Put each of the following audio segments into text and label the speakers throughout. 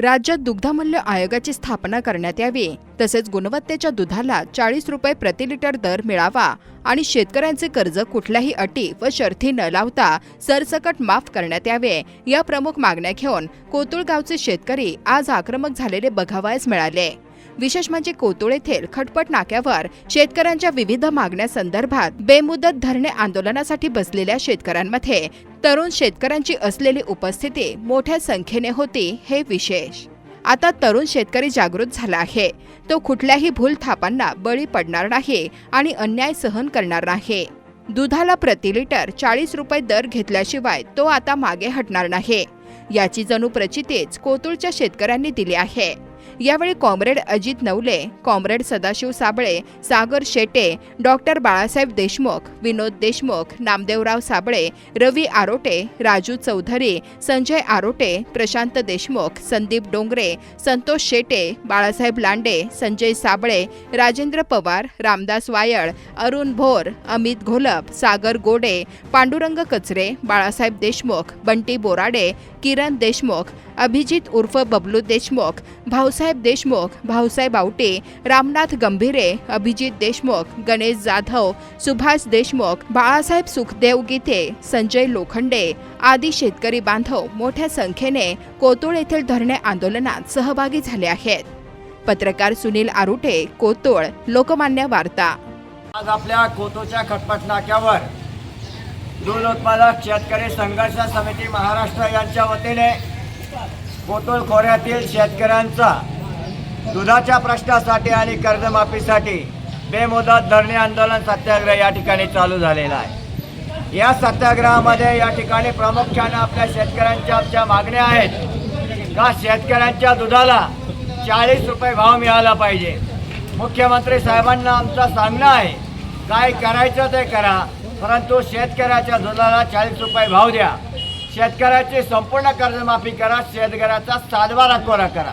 Speaker 1: राज्यात दुग्धमूल्य आयोगाची स्थापना करण्यात यावी. तसेच गुणवत्तेच्या दुधाला चाळीस रुपये प्रति लिटर दर मिळावा आणि शेतकऱ्यांचे कर्ज कुठल्याही अटी व शर्थी न लावता सरसकट माफ करण्यात यावे. या प्रमुख मागण्या घेऊन कोतुळगावचे शेतकरी आज आक्रमक झालेले बघावयास मिळाले. विशेष म्हणजे कोतुळ येथील खटपट नाक्यावर शेतकऱ्यांच्या विविध मागण्यासंदर्भात बेमुदत धरणे आंदोलनासाठी बसलेल्या शेतकऱ्यांमध्ये तरुण शेतकऱ्यांची असलेली उपस्थिती मोठ्या संख्येने होती हे विशेष. आता तरुण शेतकरी जागृत झाला आहे. तो कुठल्याही भूल थापांना बळी पडणार नाही आणि अन्याय सहन करणार नाही. दुधाला प्रति लिटर चाळीस रुपये दर घेतल्याशिवाय तो आता मागे हटणार नाही. याची जणू प्रचितीच कोतुळच्या शेतकऱ्यांनी दिली आहे. यावेळी comrade Ajit Navale comrade Sadashiv Sable Sagar Shete doctor Balasaheb Deshmukh Vinod Deshmukh Namdevrao Sable Ravi Arote Raju Chaudhari Sanjay Arote Prashant Deshmukh Sandeep Dongare Santosh Shete Balasaheb Lande Sanjay Sable Rajendra Pawar Ramdas Wayal Arun Bhor Amit Gholap Sagar Gode Pandurang Kachare Balasaheb Deshmukh Bunty Borade Kiran Deshmukh Abhijit उर्फ बबलू देशमुख रावसाहेब देशमुख भाऊसाहेब आवटे रामनाथ गंभीरे अभिजित देशमुख गणेश जाधव सुभाष देशमुख बाळासाहेब सुखदेव गीते संजय लोखंडे आदी शेतकरी बांधव मोठ्या संख्येने कोतुळ येथील धरणे आंदोलनात सहभागी झाले आहेत. पत्रकार सुनील आरुटे कोतुळ लोकमान्य वार्ता.
Speaker 2: आज आपल्या कोतोच्या खटपट नाक्यावर दूध उत्पादक शेतकरी संघर्ष समिती महाराष्ट्र यांच्या वतीने कोतुळ खोऱ्यातील शेतकऱ्यांचा दुधाच्या प्रश्नासाठी आणि कर्जमाफीसाठी बेमुदत धरणे आंदोलन सत्याग्रह या ठिकाणी चालू झालेला आहे. या सत्याग्रहामध्ये या ठिकाणी प्रामुख्याने आपल्या शेतकऱ्यांच्या आमच्या मागण्या आहेत का शेतकऱ्यांच्या दुधाला चाळीस रुपये भाव मिळाला पाहिजे? मुख्यमंत्री साहेबांना आमचं सांगणं आहे काय करायचं ते करा परंतु शेतकऱ्याच्या दुधाला चाळीस रुपये भाव द्या. शेतकऱ्याची संपूर्ण कर्जमाफी करा शेतकऱ्याचा सातबारा कोरा करा.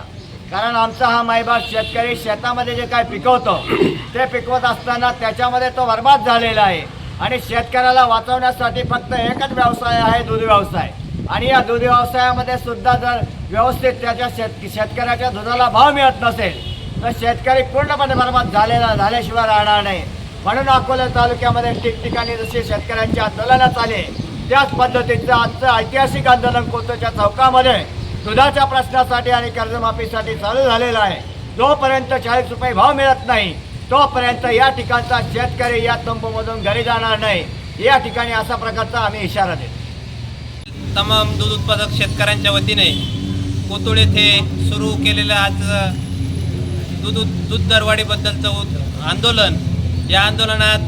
Speaker 2: कारण आमचा हा मायबाप शेतकरी शेतामध्ये जे काय पिकवतो ते पिकवत असताना त्याच्यामध्ये तो बर्बाद झालेला आहे. आणि शेतकऱ्याला वाचवण्यासाठी फक्त एकच व्यवसाय आहे दूध व्यवसाय. आणि या दूध व्यवसायामध्ये सुद्धा जर व्यवस्थित त्याच्या शेत शेतकऱ्याच्या दुधाला भाव मिळत नसेल तर शेतकरी पूर्णपणे बर्बाद झालेला झाल्याशिवाय राहणार नाही. म्हणून अकोला तालुक्यामध्ये ठिकठिकाणी जसे शेतकऱ्यांची आंदोलनं चाले त्याच पद्धतीचं आजचं ऐतिहासिक आंदोलन कोतोच्या चौकामध्ये दुधाच्या प्रश्नासाठी आणि कर्जमाफीसाठी चालू झालेलं आहे. जोपर्यंत चाळीस रुपये भाव मिळत नाही तोपर्यंत या ठिकाणचा शेतकरी या तंबूमधून घरी जाणार नाही. या ठिकाणी असा प्रकारचा आम्ही इशारा देतो.
Speaker 3: तमाम दूध उत्पादक शेतकऱ्यांच्या वतीने कोतुळ येथे सुरू केलेलं आज दूध दूध दरवाढीबद्दलचं आंदोलन. या आंदोलनात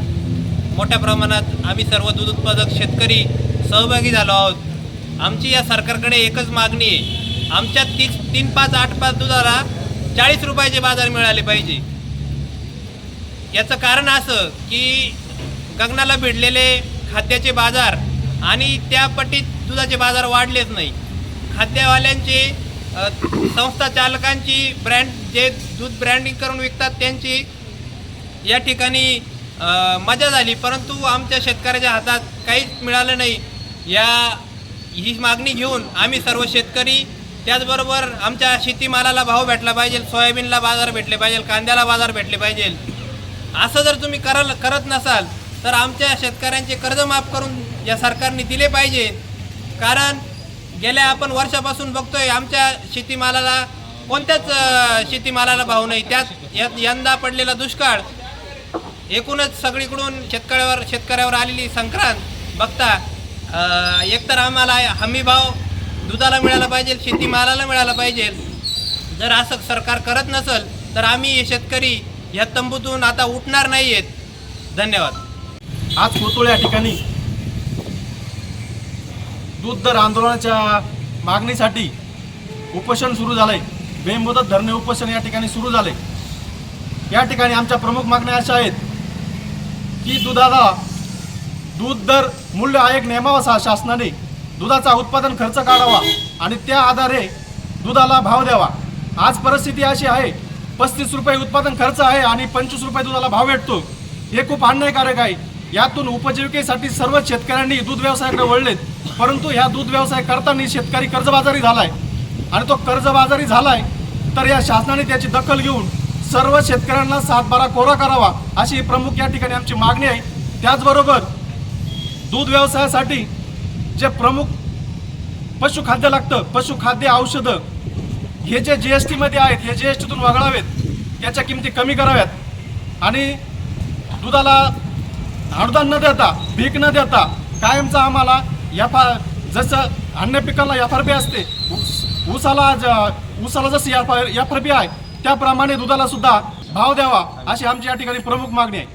Speaker 3: मोठ्या प्रमाणात आम्ही सर्व दूध उत्पादक शेतकरी सहभागी झालो आहोत. आमची या सरकारकडे एकच मागणी आहे. आमच्या तीस तीन पाच आठ पाच दुधाला चाळीस रुपयाचे बाजार मिळाले पाहिजे. याचं कारण असं की गगनाला भिडलेले खाद्याचे बाजार आणि त्या पटीत दुधाचे बाजार वाढलेच नाही. खाद्यवाल्यांचे संस्था चालकांची ब्रँड जे दूध ब्रँडिंग करून विकतात त्यांची या ठिकाणी मजा झाली. परंतु आमच्या शेतकऱ्याच्या हातात काहीच मिळालं नाही. या ही मागणी घेऊन आम्ही सर्व शेतकरी त्याचबरोबर आमच्या शेतीमालाला भाव भेटला पाहिजे सोयाबीनला बाजार भेटले पाहिजे कांद्याला बाजार भेटले पाहिजे. असं जर तुम्ही कराल करत नसाल तर आमच्या शेतकऱ्यांचे कर्ज माफ करून या सरकारने दिले पाहिजे. कारण गेल्या आपण वर्षापासून बघतोय आमच्या शेतीमालाला कोणत्याच शेतीमालाला भाव नाही. त्यात यंदा पडलेला दुष्काळ एकूणच सगळीकडून शेतकऱ्यावर शेतकऱ्यावर आलेली संक्रांत. बघता एकतर आम्हाला हमी भाव दुधाला मिळाला पाहिजे शेतीमालाला मिळाला पाहिजे. जर असं सरकार करत नसेल तर आम्ही शेतकरी या तंबूतून आता उठणार नाही आहेत धन्यवाद.
Speaker 4: आज कोतुळ या ठिकाणी दूध दर आंदोलनाच्या मागणीसाठी उपोषण सुरू झालंय. बेमुदत धरणे उपोषण या ठिकाणी सुरू झाले या ठिकाणी आमच्या प्रमुख मागण्या अशा आहेत की दुधाला दूध दर मूल्य आयोग नेमावा सा शासनाने दुधाचा उत्पादन खर्च काढावा आणि त्या आधारे दुधाला भाव द्यावा. आज परिस्थिती अशी आहे पस्तीस रुपये उत्पादन खर्च आहे आणि पंचवीस रुपये दुधाला भाव भेटतो. हे खूप अन्यायकारक आहे. यातून उपजीविकेसाठी सर्व शेतकऱ्यांनी दूध व्यवसायाकडे वळलेत परंतु ह्या दूध व्यवसाय करताना शेतकरी कर्जबाजारी झालाय. आणि तो कर्जबाजारी झालाय तर या शासनाने त्याची दखल घेऊन सर्व शेतकऱ्यांना सातबारा कोरा करावा अशी प्रमुख या ठिकाणी आमची मागणी आहे. त्याचबरोबर दूध व्यवसायासाठी जे प्रमुख पशुखाद्य लागतं पशुखाद्य औषधं हे जे जी एस टीमध्ये आहेत हे जी एस टीतून वगळावेत याच्या किमती कमी कराव्यात. आणि दुधाला अनुदान न देता भीक न देता कायमचा आम्हाला याफा जसं अन्य पिकाला एफ आर बी असते ऊस ऊसाला ज- ऊसाला जशी एफ आर बी आहे त्याप्रमाणे दुधाला सुद्धा भाव द्यावा अशी आमची या ठिकाणी प्रमुख मागणी आहे.